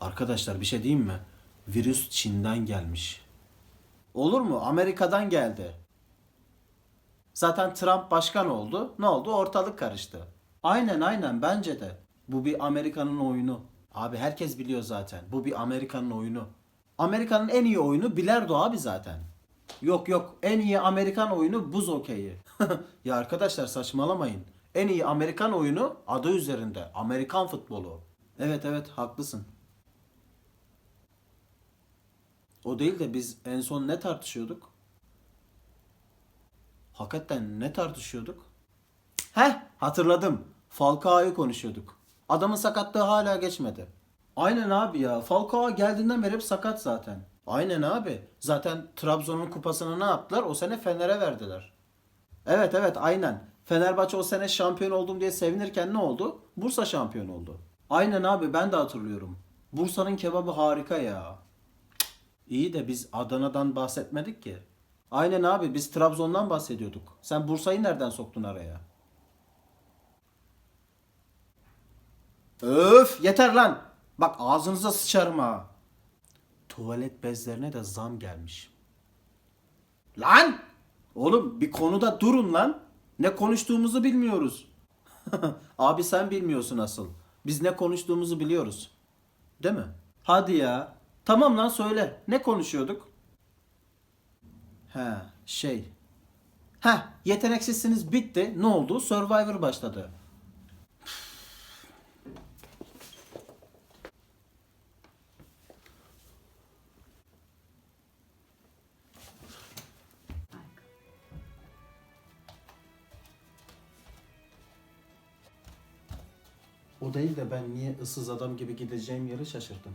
Arkadaşlar bir şey diyeyim mi? Virüs Çin'den gelmiş. Olur mu? Amerika'dan geldi. Zaten Trump başkan oldu. Ne oldu? Ortalık karıştı. Aynen aynen bence de. Bu bir Amerika'nın oyunu. Abi herkes biliyor zaten. Bu bir Amerika'nın oyunu. Amerika'nın en iyi oyunu bilardo abi zaten. Yok yok en iyi Amerikan oyunu buz okeyi. ya arkadaşlar saçmalamayın. En iyi Amerikan oyunu adı üzerinde. Amerikan futbolu. Evet evet haklısın. O değil de biz en son ne tartışıyorduk? Hakikaten ne tartışıyorduk? Heh hatırladım. Falcao'yu konuşuyorduk. Adamın sakatlığı hala geçmedi. Aynen abi ya. Falcao geldiğinden beri hep sakat zaten. Aynen abi. Zaten Trabzon'un kupasını ne yaptılar? O sene Fener'e verdiler. Evet evet aynen. Fenerbahçe o sene şampiyon oldum diye sevinirken ne oldu? Bursa şampiyon oldu. Aynen abi ben de hatırlıyorum. Bursa'nın kebabı harika ya. İyi de biz Adana'dan bahsetmedik ki. Aynen abi biz Trabzon'dan bahsediyorduk. Sen Bursa'yı nereden soktun araya? Öf yeter lan. Bak ağzınıza sıçarım ha. Tuvalet bezlerine de zam gelmiş. Lan! Oğlum bir konuda durun lan. Ne konuştuğumuzu bilmiyoruz. Abi sen bilmiyorsun asıl. Biz ne konuştuğumuzu biliyoruz. Değil mi? Hadi ya. Tamam lan söyle. Ne konuşuyorduk? He şey. He yeteneksizsiniz bitti. Ne oldu? Survivor başladı. O değil de ben niye ıssız adam gibi gideceğim yeri şaşırdım.